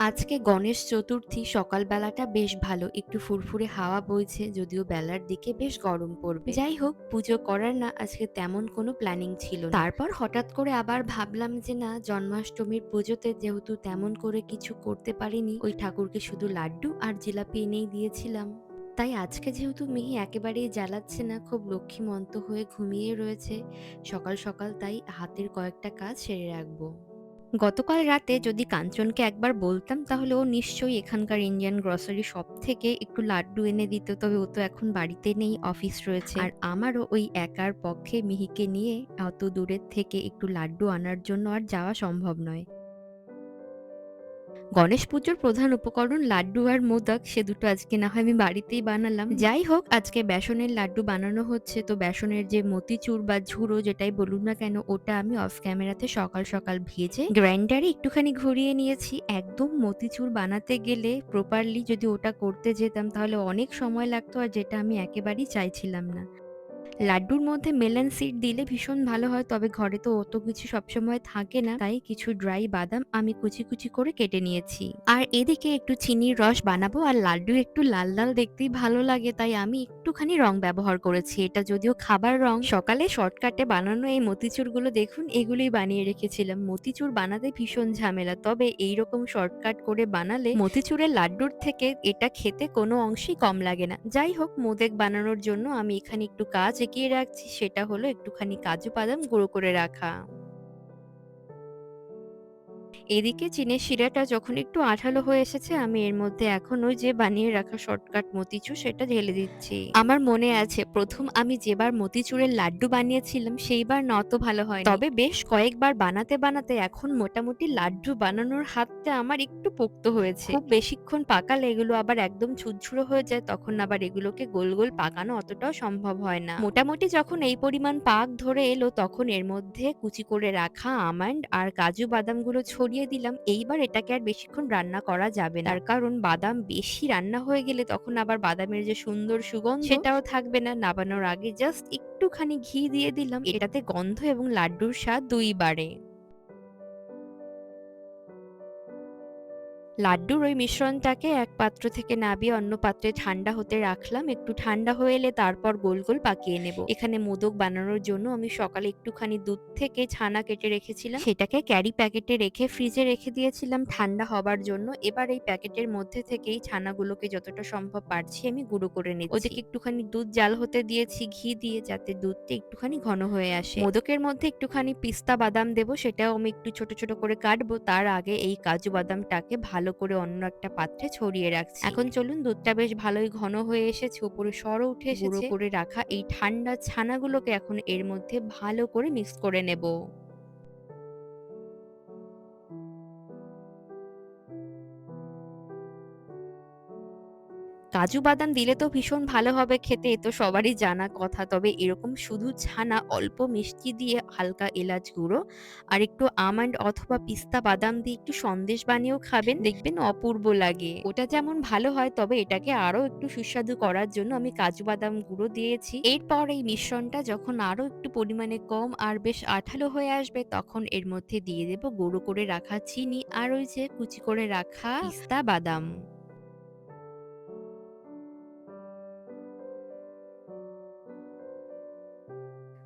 আজকে গণেশ চতুর্থী সকালবেলাটা বেশ ভালো। একটু ফুরফুরে হাওয়া বইছে, যদিও বেলার দিকে বেশ গরম পড়বে। যাই হোক, পুজো করার না আজকে তেমন কোনো প্ল্যানিং ছিল তারপর হঠাৎ করে আবার ভাবলাম যে না, জন্মাষ্টমীর পুজোতে যেহেতু তেমন করে কিছু করতে পারিনি, ওই ঠাকুরকে শুধু লাড্ডু আর জিলাপি এনেই দিয়েছিলাম। তাই আজকে যেহেতু মিহি একেবারেই জ্বালাচ্ছে না, খুব লক্ষ্মীমন্ত হয়ে ঘুমিয়ে রয়েছে। সকাল সকাল তাই হাতের কয়েকটা কাজ সেরে রাখব। গতকাল রাতে যদি কাঞ্চনকে একবার বলতাম, তাহলে ও নিশ্চয়ই এখানকার ইন্ডিয়ান গ্রসারি শপ থেকে একটু লাড্ডু এনে দিত। তবে ও তো এখন বাড়িতে নেই অফিস রয়েছে। আর আমারও ওই একার পক্ষে মিহিকে নিয়ে অত দূরের থেকে একটু লাড্ডু আনার জন্য আর যাওয়া সম্ভব নয়। গণেশ পুজোর প্রধান উপকরণ লাড্ডু আর মোদক। সে দুটো আজকে না হয় আমি বাড়িতেই বানালাম। যাই হোক, আজকে বেসনের লাড্ডু বানানো হচ্ছে। তো বেসনের যে মতিচুর বা ঝুড়ো যেটাই বলুন না কেন, ওটা আমি অফ ক্যামেরাতে সকাল সকাল ভেজে গ্রাইন্ডারে একটুখানি ঘুরিয়ে নিয়েছি। একদম মতিচুর বানাতে গেলে প্রপারলি যদি ওটা করতে যেতাম, তাহলে অনেক সময় লাগতো আর যেটা আমি একেবারেই চাইছিলাম না। লাড্ডুর মধ্যে মেলন সিড দিলে ভীষণ ভালো হয়, তবে ঘরে তো অত কিছু সবসময় থাকে না, তাই কিছু ড্রাই বাদাম আমি কুচি কুচি করে কেটে নিয়েছি। আর এদিকে একটু চিনির রস বানাবো আর লাড্ডু একটু লাল লাল দেখতেই ভালো লাগে, তাই আমি একটুখানি রং ব্যবহার করেছি। এটা যদিও খাবার রং, সকালে শর্টকাটে বানানো এই মতিচুরগুলো দেখুন, এগুলোই বানিয়ে রেখেছিলাম। মতিচুর বানাতে ভীষণ ঝামেলা, তবে এইরকম শর্টকাট করে বানালে মতিচুরের লাড্ডুর থেকে এটা খেতে কোনো অংশেই কম লাগে না। যাই হোক, মোদেক বানানোর জন্য আমি এখানে একটু কাজ এগিয়ে রাখছি সেটা হলো একটুখানি কাজু বাদাম গুঁড়ো করে রাখা। এদিকে চিনের শিরাটা যখন একটু আঠালো হয়ে এসেছে, আমি এর মধ্যে এখন ওই যে বানিয়ে রাখা শর্টকাট মতিচুর সেটা ঢেলে দিচ্ছি। আমার মনে আছে, প্রথম আমি যেবার মতিচুরের লাড্ডু বানিয়েছিলাম, সেইবার না অত ভালো হয় তবে বেশ কয়েকবার বানাতে বানাতে এখন মোটামুটি লাড্ডু বানানোর হাতটা আমার একটু পোক্ত হয়েছে। খুব বেশিক্ষণ পাকালে এগুলো আবার একদম ছুরছুরো হয়ে যায়, তখন আবার এগুলোকে গোল গোল পাকানো অতটাও সম্ভব হয় না। মোটামুটি যখন এই পরিমাণ পাক ধরে এলো, তখন এর মধ্যে কুচি করে রাখা আমন্ড আর কাজু বাদামগুলো ছড়িয়ে দিয়ে দিলাম, এইবার এটাকে আর বেশিক্ষণ রান্না করা যাবে না। কারণ বাদাম বেশি রান্না হয়ে গেলে তখন আবার বাদামের যে সুন্দর সুগন্ধ সেটাও থাকবে না। নাবানোর আগে জাস্ট একটুখানি ঘি দিয়ে দিলাম। এটাতে গন্ধ এবং লাড্ডুর স্বাদ দুই বাড়ে লাড্ডুর ওই মিশ্রণটাকে এক পাত্র থেকে নাবিয়ে অন্য পাত্রে ঠান্ডা হতে রাখলাম। একটু ঠান্ডা হয়ে এলে তারপর গোল গোল পাকিয়ে নেব। এখানে মোদক বানানোর জন্য আমি সকালে একটুখানি দুধ থেকে ছানা কেটে রেখেছিলাম। সেটাকে ক্যারি প্যাকেটে রেখে ফ্রিজে রেখে দিয়েছিলাম ঠান্ডা হবার জন্য। এবার এই প্যাকেটের মধ্যে থেকেই ছানাগুলোকে যতটা সম্ভব পারছি আমি গুঁড়ো করে নিচ্ছি। ওদিকে একটুখানি দুধ জাল হতে দিয়েছি ঘি দিয়ে যাতে দুধটা একটুখানি ঘন হয়ে আসে। মোদকের মধ্যে একটুখানি পিস্তা বাদাম দেবো, সেটাও আমি একটু ছোট ছোট করে কাটবো। তার আগে এই কাজু বাদামটাকে ভালো ভালো করে অন্য একটা পাত্রে ছড়িয়ে রাখছি। এখন চলুন দুধটা বেশ ভালোই ঘন হয়ে এসেছে উপরে সরও উঠে এসেছে। করে রাখা এই ঠান্ডা ছানাগুলোকে এখন এর মধ্যে ভালো করে মিক্স করে নেব। কাজু বাদাম দিলে তো ভীষণ ভালো হবে খেতে তো সবারই জানা কথা। তবে এরকম শুধু ছানা অল্প মিষ্টি দিয়ে হালকা এলাচ গুঁড়ো আর একটু আমন্ড অথবা পিস্তা বাদাম দিয়ে একটু সন্দেশ বানিয়েও খাবেন দেখবেন অপূর্ব লাগে। ওটা যেমন ভালো হয় তবে এটাকে আরও একটু সুস্বাদু করার জন্য আমি কাজু বাদাম গুঁড়ো দিয়েছি। এরপর এই মিশ্রণটা যখন আরও একটু পরিমাণে কম আর বেশ আঠালো হয়ে আসবে তখন এর মধ্যে দিয়ে দেব গুঁড়ো করে রাখা চিনি আর ওই যে কুচি করে রাখা পিস্তা বাদাম।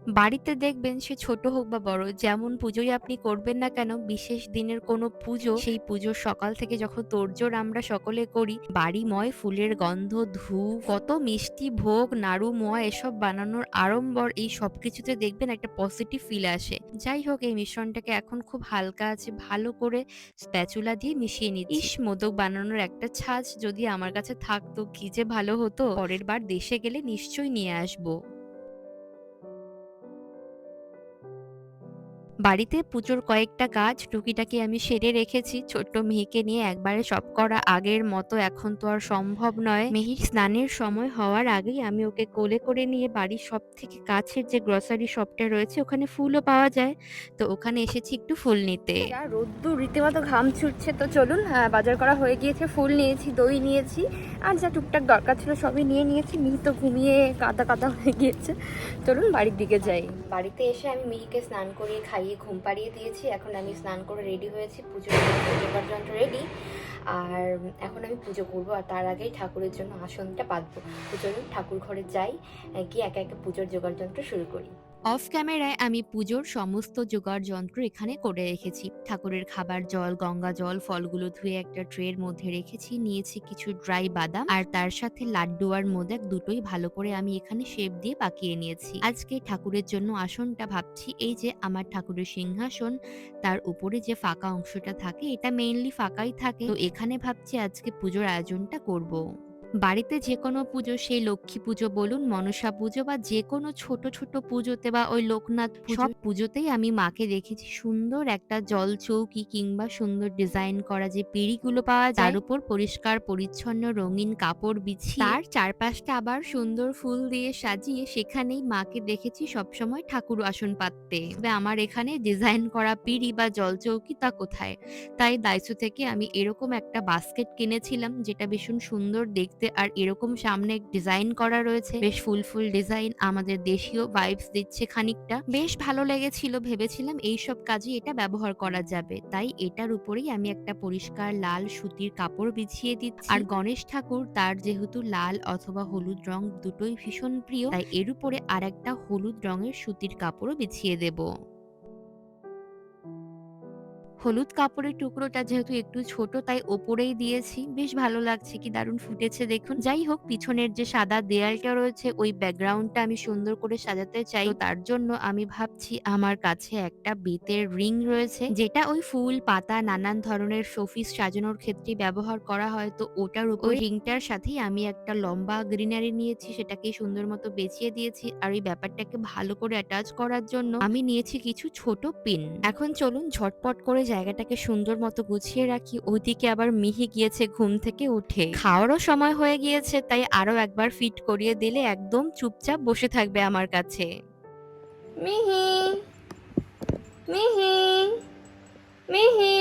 বাড়িতে দেখবেন সে ছোট হোক বা বড়, যেমন পুজোই আপনি করবেন না কেন, বিশেষ দিনের কোনো পুজো, সেই পুজোর সকাল থেকে যখন তোড়জোড় আমরা সকলে করি, বাড়িময় ফুলের গন্ধ, ধূপ, কত মিষ্টি ভোগ, নাড়ু, মোয়া, এসব বানানোর আড়ম্বর, এই সব কিছুতে দেখবেন একটা পজিটিভ ফিল আসে। যাই হোক, এই মিশ্রণটাকে এখন খুব হালকা আছে, ভালো করে স্প্যাচুলা দিয়ে মিশিয়ে নিচ্ছি। ইস, মোদক বানানোর একটা ছাঁচ যদি আমার কাছে থাকতো, কি যে ভালো হতো। পরের বার দেশে গেলে নিশ্চয়ই নিয়ে আসব। বাড়িতে পুজোর কয়েকটা কাজ টুকিটাকি আমি সেরে রেখেছি। ছোট্ট মেহিকে নিয়ে একবারে সব করা আগের মতো এখন তো আর সম্ভব নয়। মেহির স্নানের সময় হওয়ার আগেই আমি ওকে কোলে করে নিয়ে বাড়ির সব থেকে কাছের যে গ্রসারি শপটা রয়েছে ওখানে ফুলও পাওয়া যায়। তো ওখানে এসেছি একটু ফুল নিতে। রোদ্দুর রীতিমতো ঘাম ছুটছে তো চলুন বাজার করা হয়ে গিয়েছে ফুল নিয়েছি দই নিয়েছি আর যা টুকটাক দরকার ছিল সবই নিয়ে নিয়েছি। মিহি তো ঘুমিয়ে কাদা কাদা হয়ে গিয়েছে। চলুন বাড়ির দিকে যাই। বাড়িতে এসে আমি মিহিকে স্নান করিয়ে খাইয়ে ঘুম পাড়িয়ে দিয়েছি, এখন আমি স্নান করে রেডি হয়েছি পুজোর জোগাড় যন্ত্র রেডি আর এখন আমি পুজো করব, আর তার আগেই ঠাকুরের জন্য আসনটা পাতবো চলুন ঠাকুর ঘরে যাই, গিয়ে একে একে পুজোর জোগাড় যন্ত্র শুরু করি। অফ ক্যামেরায় আমি পুজোর সমস্ত জোগাড় যন্ত্র এখানে করে রেখেছি। ঠাকুরের খাবার জল, গঙ্গা জল, ফলগুলো ধুয়ে একটা ট্রের মধ্যে রেখেছি, নিয়েছি কিছু ড্রাই বাদাম আর তার সাথে লাড্ডু আর মোদক দুটোই ভালো করে আমি এখানে শেপ দিয়ে পাকিয়ে নিয়েছি। আজকে ঠাকুরের জন্য আসনটা ভাবছি, এই যে আমার ঠাকুরের সিংহাসন, তার উপরে যে ফাঁকা অংশটা থাকে, এটা মেইনলি ফাঁকাই থাকে। তো এখানে ভাবছি আজকে পুজোর আয়োজনটা করব। বাড়িতে যে কোনো পুজো সেই লক্ষ্মী পুজো বলুন মনসা পুজো বা যে কোনো ছোট ছোট পুজোতে বা ওই লোকনাথ সব পুজোতেই আমি মাকে দেখেছি। সুন্দর একটা জল চৌকি কিংবা সুন্দর ডিজাইন করা যে পিঁড়িগুলো পাওয়া যায় তার উপর পরিষ্কার পরিচ্ছন্ন রঙিন কাপড় বিছিয়ে তার চারপাশটা আবার সুন্দর ফুল দিয়ে সাজিয়ে সেখানেই মাকে দেখেছি সবসময় ঠাকুর আসন পাততে তবে আমার এখানে ডিজাইন করা পিঁড়ি বা জল চৌকি তা কোথায়? তাই দাইসো থেকে আমি এরকম একটা বাস্কেট কিনেছিলাম যেটা ভীষণ সুন্দর দেখতে আর এরকম সামনে ডিজাইন করা রয়েছে। বেশ ফুল ফুল ডিজাইন আমাদের দেশীয় ভাইবস দিচ্ছে খানিকটা। বেশ ভালো লেগেছিল, ভেবেছিলাম এই সব কাজে এটা ব্যবহার করা যাবে। তাই এটার উপরেই আমি একটা পরিষ্কার লাল সুতির কাপড় বিছিয়ে দিচ্ছি। আর গণেশ ঠাকুর, তার যেহেতু লাল অথবা হলুদ রং দুটোই ভীষণ প্রিয়, তাই এর উপরে আর একটা হলুদ রঙের সুতির কাপড়ও বিছিয়ে দেবো। হলুদ কাপড়ের টুকরোটা যেহেতু একটু ছোট তাই ওপরেই দিয়েছি। বেশ ভালো লাগছে কি দারুণ ফুটেছে দেখুন। যাই হোক পিছনের যে সাদা দেয়ালটা রয়েছে ওই ব্যাকগ্রাউন্ডটা আমি সুন্দর করে সাজাতে চাই। তার জন্য আমি ভাবছি আমার কাছে একটা বেতের রিং রয়েছে যেটা ওই ফুল পাতা নানান ধরনের শোপিস সাজানোর ক্ষেত্রে ব্যবহার করা হয়। তো ওটার উপর রিংটার সাথেই আমি একটা লম্বা গ্রিনারি নিয়েছি সেটাকে সুন্দর মতো বেছিয়ে দিয়েছি। আর এই ব্যাপারটাকে ভালো করে অ্যাটাচ করার জন্য আমি নিয়েছি কিছু ছোট পিন। এখন চলুন ঝটপট করে জায়গাটাকে সুন্দর মতো গুছিয়ে রাখি, ওইদিকে আবার মিহি গিয়েছে ঘুম থেকে উঠে। খাওয়ারও সময় হয়ে গিয়েছে, তাই আরও একবার ফিট করিয়ে দিলে একদম চুপচাপ বসে থাকবে আমার কাছে। মিহি মিহি মিহি।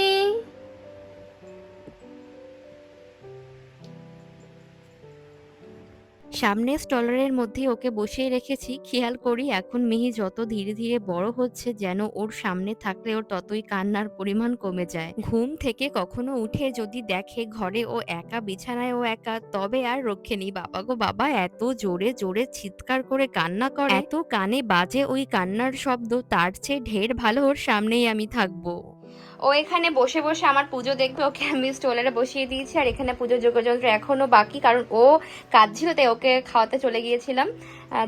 সামনে স্টলারের মধ্যে ওকে বসিয়ে রেখেছি। খেয়াল করি এখন মিহি যত ধীরে ধীরে বড় হচ্ছে যেন ওর সামনে থাকলে ওর ততই কান্নার পরিমাণ কমে যায়। ঘুম থেকে কখনো উঠে যদি দেখে ঘরে ও একা, বিছানায় ও একা, তবে আর রক্ষে নেই। বাবা গো বাবা, এত জোরে জোরে চিৎকার করে কান্না করে। এত কানে বাজে ওই কান্নার শব্দ, তার চেয়ে ঢের ভালো ওর সামনেই আমি থাকব। ও এখানে বসে বসে আমার পুজো দেখবে, ওকে আমি স্টোলারে বসিয়ে দিয়েছি, আর এখানে পুজো যোগযন্ত্র এখনও বাকি, কারণ ও কাজ ছিল তাই ওকে খাওয়াতে চলে গিয়েছিলাম।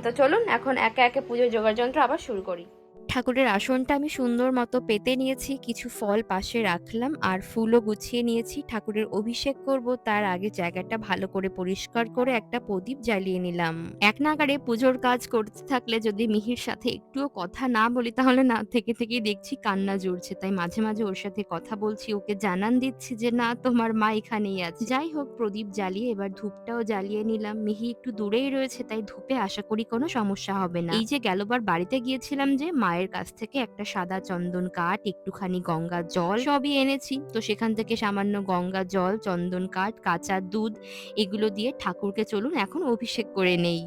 তো চলুন, এখন একে একে পুজোর যোগযন্ত্র আবার শুরু করি। ঠাকুরের আসনটা আমি সুন্দর মতো পেতে নিয়েছি, কিছু ফল পাশে রাখলাম আর ফুলও গুছিয়ে নিয়েছি। ঠাকুরের অভিষেক করব, তার আগে জায়গাটা ভালো করে পরিষ্কার করে একটা প্রদীপ জ্বালিয়ে নিলাম। এক নাগারে পুজোর কাজ করতে থাকলে যদি মিহির সাথে একটুও কথা না বলি, তাহলে না, থেকে থেকেই দেখছি কান্না জুড়ছে। তাই মাঝে মাঝে ওর সাথে কথা বলছি, ওকে জানান দিচ্ছি যে, না, তোমার মা এখানেই আছে। যাই হোক, প্রদীপ জ্বালিয়ে এবার ধূপটাও জ্বালিয়ে নিলাম। মিহি একটু দূরেই রয়েছে, তাই ধূপে আশা করি কোনো সমস্যা হবে না। এই যে গেলবার বাড়িতে গিয়েছিলাম যে মায়ের কাছ থেকে একটা সাদা চন্দন কাঠ, একটুখানি গঙ্গা জল সবই এনেছি। তো সেখান থেকে সামান্য গঙ্গা জল, চন্দন কাঠ, কাঁচা দুধ এগুলো দিয়ে ঠাকুরকে চলুন এখন অভিষেক করে নেই।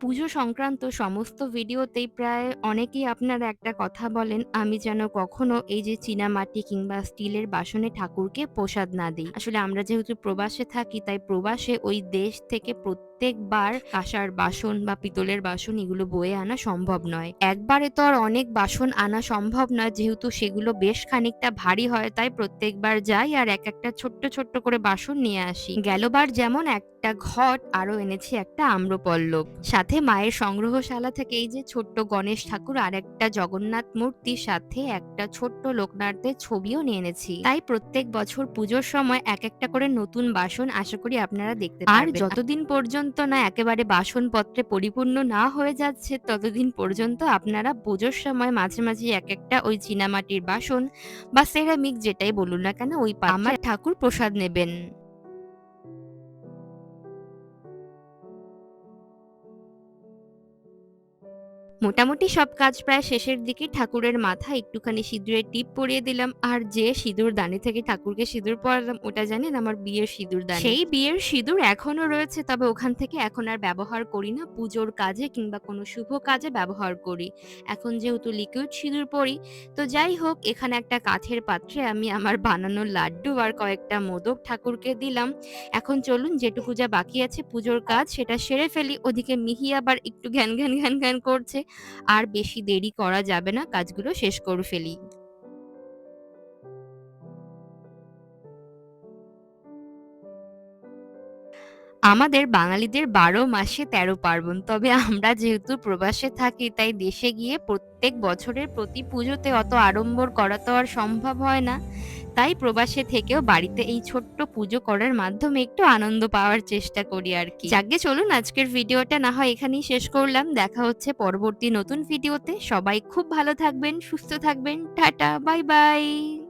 পুজো সংক্রান্ত সমস্ত ভিডিওতেই প্রায় অনেকেই আপনারা একটা কথা বলেন, আমি যেন কখনো এই যে চীনামাটি কিংবা স্টিলের বাসনে ঠাকুরকে প্রসাদ না দিই। আসলে আমরা যেহেতু প্রবাসে থাকি, তাই প্রবাসে ওই দেশ থেকে প্রত্যেকবার কাঁসার বাসন বা পিতলের বাসন এগুলো বয়ে আনা সম্ভব নয়। একবারে তো আর অনেক বাসন আনা সম্ভব নয় যেহেতু সেগুলো বেশ খানিকটা ভারী হয় তাই প্রত্যেকবার যাই আর এক একটা ছোট্ট ছোট্ট করে বাসন নিয়ে আসি। গেলবার যেমন একটা ঘট আরও এনেছি একটা আম্রপল্লব। সাথে মায়ের সংগ্রহশালা থেকে এই যে ছোট্ট গণেশ ঠাকুর আর একটা জগন্নাথ মূর্তির সাথে একটা ছোট্ট লোকনাথের ছবিও নিয়ে এনেছি। তাই প্রত্যেক বছর পুজোর সময় এক একটা করে নতুন বাসন আশা করি আপনারা দেখতে আর যতদিন পর্যন্ত পর্যন্ত না একেবারে বাসনপত্রে পরিপূর্ণ না হয়ে যাচ্ছে ততদিন পর্যন্ত আপনারা পুজোর সময় মাঝে মাঝে এক একটা ওই চীনামাটির বাসন বা সেরামিক যেটাই বলুন না কেন ওই আমার ঠাকুর প্রসাদ নেবেন। মোটামুটি সব কাজ প্রায় শেষের দিকে ঠাকুরের মাথায় একটুখানি সিঁদুরের টিপ পরিয়ে দিলাম। আর যে সিঁদুর দানি থেকে ঠাকুরকে সিঁদুর পরালাম, ওটা জানেন আমার বিয়ের সিঁদুর দানি। সেই বিয়ের সিঁদুর এখনও রয়েছে, তবে ওখান থেকে এখন আর ব্যবহার করি না। পুজোর কাজে কিংবা কোনো শুভ কাজে ব্যবহার করি। এখন যেহেতু লিকুইড সিঁদুর পরি, তো যাই হোক, এখানে একটা কাঠের পাত্রে আমি আমার বানানো লাড্ডু আর কয়েকটা মোদক ঠাকুরকে দিলাম। এখন চলুন, যেটুকু যা বাকি আছে পুজোর কাজ, সেটা সেরে ফেলি। ওদিকে মিহি আবার একটু ঘ্যান ঘ্যান ঘ্যান ঘ্যান করছে। আর বেশি দেরি করা যাবে না, কাজগুলো শেষ করে ফেলি। আমাদের বাঙালিদের বারো মাসে তেরো পার্বণ, তবে আমরা যেহেতু প্রবাসে থাকি, তাই দেশে গিয়ে প্রত্যেক বছরের প্রতি পুজোতে অত আড়ম্বর করা তো আর সম্ভব হয় না। তাই প্রবাসে থেকেও বাড়িতে এই ছোট্ট পুজো করার মাধ্যমে একটু আনন্দ পাওয়ার চেষ্টা করি আর কি। যাকে চলুন আজকের ভিডিওটা না হয় এখানেই শেষ করলাম। দেখা হচ্ছে পরবর্তী নতুন ভিডিওতে। সবাই খুব ভালো থাকবেন, সুস্থ থাকবেন। Tata, bye bye.